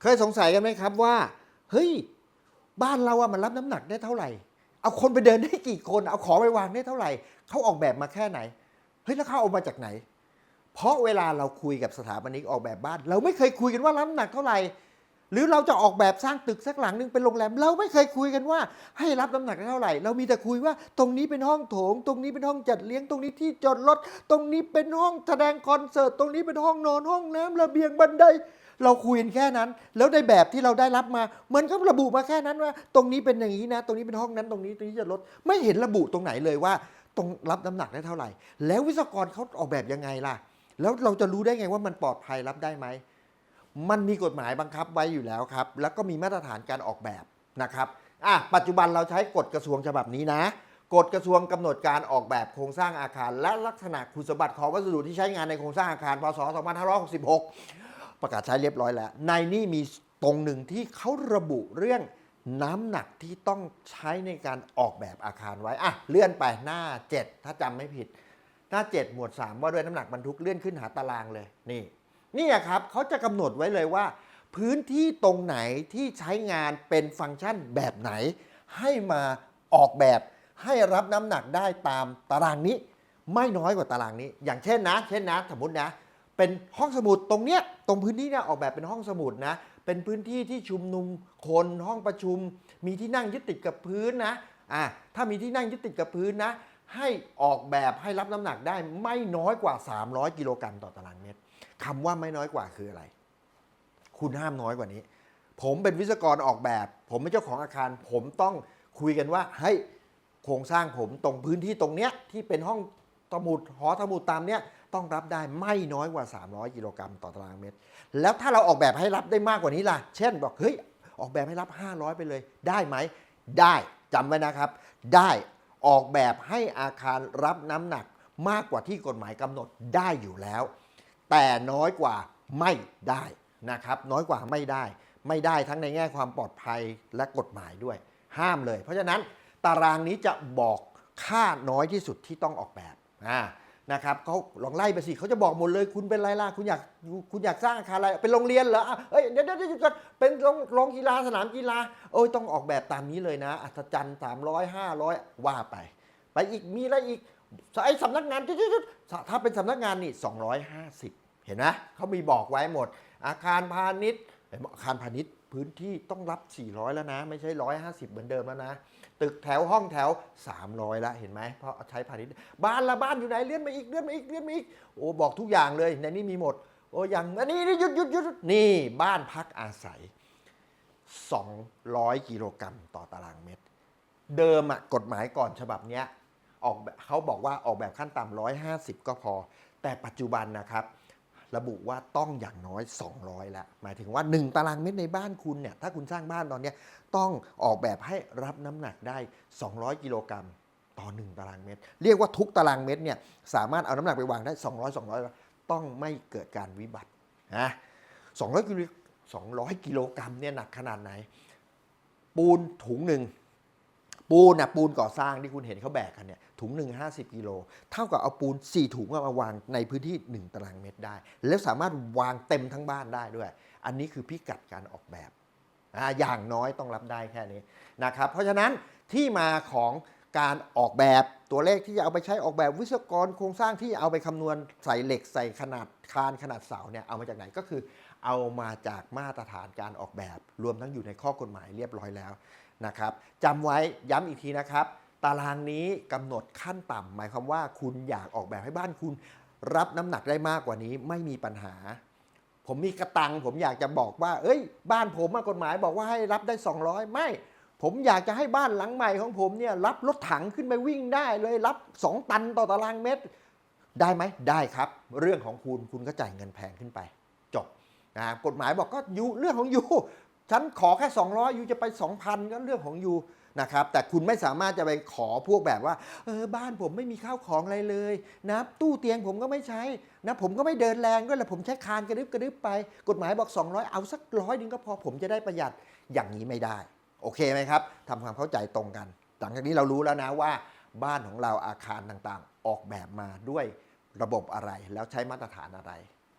เคยสงสัยกันไหมครับว่า เฮ้ย บ้านเราอะมันรับน้ำหนักได้เท่าไหร่ เอาคนไปเดินได้กี่คน เอาของไปวางได้เท่าไหร่ เขาออกแบบมาแค่ไหน เฮ้ย แล้วเขาเอามาจากไหน เพราะเวลาเราคุยกับสถาปนิกออกแบบบ้าน เราไม่เคยคุยกันว่ารับน้ำหนักเท่าไหร่ หรือเราจะออกแบบสร้างตึกสักหลังหนึ่งเป็นโรงแรม เราไม่เคยคุยกันว่า ให้รับน้ำหนักเท่าไหร่ เรามีแต่คุยว่า ตรงนี้เป็นห้องโถง ตรงนี้เป็นห้องจัดเลี้ยงตรงนี้ที่จอดรถตรงนี้เป็นห้องแสดงคอนเสิร์ตตรงนี้เป็นห้องนอนห้องน้ำระเบียงบันได เราคุยกันแค่นั้น แล้วในแบบที่เราได้รับมา มันก็ระบุมาแค่นั้นว่า ตรงนี้เป็นอย่างนี้นะ ตรงนี้เป็นห้องนั้นตรงนี้ตรงนี้จะลดไม่เห็นระบุตรงไหนเลยว่าตรงรับน้ำหนักได้เท่าไหร่ แล้ววิศวกรเขาออกแบบยังไงล่ะ แล้วเราจะรู้ได้ไงว่ามันปลอดภัยรับได้ไหม มันมีกฎหมายบังคับไว้อยู่แล้วครับ แล้วก็มีมาตรฐานการออกแบบนะครับอะปัจจุบันเราใช้กฎกระทรวงฉบับนี้นะกฎกระทรวงกำหนดการออกแบบโครงสร้างอาคาร และลักษณะคุณสมบัติของวัสดุที่ใช้งานในโครงสร้างอาคารพศ 2566 ประกาศใช้เรียบร้อยแล้ว ในนี่มีตรงหนึ่งที่เขาระบุเรื่องน้ำหนักที่ต้องใช้ในการออกแบบอาคารไว้อะเลื่อนไปหน้า 7 ถ้าจำไม่ผิด หน้า 7 หมวด 3 ว่าด้วยน้ำหนักบรรทุกเลื่อนขึ้นหาตารางเลยนี่ นี่ครับเขาจะกำหนดไว้เลยว่า พื้นที่ตรงไหนที่ใช้งานเป็นฟังก์ชันแบบไหน ให้มาออกแบบให้รับน้ำหนักได้ตามตารางนี้ ไม่น้อยกว่าตารางนี้ อย่างเช่นนะ เช่นนะ สมมตินะ เป็นห้องสมุดตรงเนี้ยตรงพื้นที่เนี่ยออกแบบเป็นห้องสมุดนะ เป็นพื้นที่ที่ชุมนุมคนห้องประชุม มีที่นั่งยึดติดกับพื้นนะอะถ้ามีที่นั่งยึดติดกับพื้นนะ ให้ออกแบบให้รับน้ำหนักได้ไม่น้อยกว่า 300 กิโลกรัมต่อตารางเมตร คำว่าไม่น้อยกว่าคืออะไร คุณห้ามน้อยกว่านี้ ผมเป็นวิศวกรออกแบบ ผมเป็นเจ้าของอาคาร ผมต้องคุยกันว่าให้ยโครงสร้างผมตรงพื้นที่ตรงเนี้ยที่เป็นห้องสมุดหอสมุดตามเนี้ยต้องรับได้ไม่น้อยกว่า 300 กิโลกรัมต่อตารางเมตร แล้วถ้าเราออกแบบให้รับได้มากกว่านี้ล่ะ เช่นบอกเฮ้ยออกแบบให้รับ 500 ไปเลย ได้ไหม ได้จำไว้นะครับ ได้ออกแบบให้อาคารรับน้ำหนักมากกว่าที่กฎหมายกำหนดได้อยู่แล้ว แต่น้อยกว่าไม่ได้นะครับน้อยกว่าไม่ได้ ไม่ได้ทั้งในแง่ความปลอดภัยและกฎหมายด้วย ห้ามเลย เพราะฉะนั้นตารางนี้จะบอกค่าน้อยที่สุดที่ต้องออกแบบอ่านะครับเขาลองไล่ไปสิเขาจะบอกหมดเลยคุณเป็นไรล่ะคุณอยากคุณอยากสร้างอาคารอะไรเป็นโรงเรียนเหรอเอ้ยเดี๋ยวเดี๋ยวเดี๋ยวก่อนเป็นโรงโรงกีฬาสนามกีฬาโอ้ยต้องออกแบบตามนี้เลยนะ อัศจรรย์สามร้อยห้าร้อยว่าไป ไปอีกมีอะไรอีก ไอ้สำนักงานจุดๆถ้าเป็นสำนักงานนี่ 250 เห็นไหมเขามีบอกไว้หมด อาคารพาณิชย์อาคารพาณิชย์พื้นที่ต้องรับ 400 แล้วนะ ไม่ใช่ 150 เหมือนเดิมแล้วนะ ตึกแถวห้องแถว 300 แล้วเห็นไหมเพราะใช้พาณิชย์บ้านละบ้านอยู่ไหนเลื่อนมาอีกเลื่อนมาอีกเลื่อนมาอีกโอ้บอกทุกอย่างเลยในนี้มีหมด โอ้อย่างอันนี้นี่หยุดหยุดหยุดนี่บ้านพักอาศัย 200 กิโลกรัมต่อตารางเมตร เดิมอะกฎหมายก่อนฉบับเนี้ย ออกเขาบอกว่าออกแบบขั้นต่ำ150 ก็พอ แต่ปัจจุบันนะครับ ระบุว่าต้องอย่างน้อย 200แล้วหมายถึงว่า 1 ตารางเมตรในบ้านคุณเนี่ยถ้าคุณสร้างบ้านตอนนี้ต้องออกแบบให้รับน้ำหนักได้ 200 กิโลกรัมต่อ 1 ตารางเมตร เรียกว่าทุกตารางเมตรเนี่ยสามารถเอาน้ำหนักไปวางได้ 200 200 ต้องไม่เกิดการวิบัตินะ200กิโล200 กิโลกรัมเนี่ยหนักขนาดไหน ปูนถุงหนึ่ง ปูนนะปูนก่อสร้างที่คุณเห็นเขาแบกกันเนี่ยถุงหนึ่งห้าสิบกิโลเท่ากับเอาปูน 4 ถุงอามาวางในพื้นที่ 1 ตารางเมตรได้ แล้วสามารถวางเต็มทั้งบ้านได้ด้วย อันนี้คือพิกัดการออกแบบอ่าอย่างน้อยต้องรับได้แค่นี้นะครับเพราะฉะนั้นที่มาของการออกแบบตัวเลขที่จะเอาไปใช้ออกแบบวิศวกรโครงสร้างที่เอาไปคำนวณใส่เหล็กใส่ขนาดคานขนาดเสาเนี่ยเอามาจากไหนก็คือ เอามาจากมาตรฐานการออกแบบ รวมทั้งอยู่ในข้อกฎหมายเรียบร้อยแล้วนะครับจำไว้ย้ำอีกทีนะครับ ตารางนี้กำหนดขั้นต่ำหมายความว่าคุณอยากออกแบบให้บ้านคุณ รับน้ำหนักได้มากกว่านี้ไม่มีปัญหา ผมมีกระตัง ผมอยากจะบอกว่า เอ้ย บ้านผมกฎหมายบอกว่าให้รับได้ 200 ไม่ ผมอยากจะให้บ้านหลังใหม่ของผมเนี่ยรับรถถังขึ้นไปวิ่งได้เลยรับ 2 ตันต่อตารางเมตร ได้ไหมได้ครับ เรื่องของคุณคุณก็จ่ายเงินแพงขึ้นไป นะกฎหมายบอกก็ยูเรื่องของยูฉันขอแค่ 200ยูจะไป 2,000 ก็เรื่องของยูนะครับแต่คุณไม่สามารถจะไปขอพวกแบบว่าเออบ้านผมไม่มีข้าวของอะไรเลยนะตู้เตียงผมก็ไม่ใช้นะผมก็ไม่เดินแรงด้วยแหละผมใช้คานกระดึบกระดึบไป กฎหมายบอก 200 เอาสักร้อยนึงก็พอผมจะได้ประหยัดอย่างนี้ไม่ได้ โอเคไหมครับทำความเข้าใจตรงกัน หลังจากนี้เรารู้แล้วนะว่า บ้านของเราอาคารต่างๆ ออกแบบมาด้วยระบบอะไรแล้วใช้มาตรฐานอะไร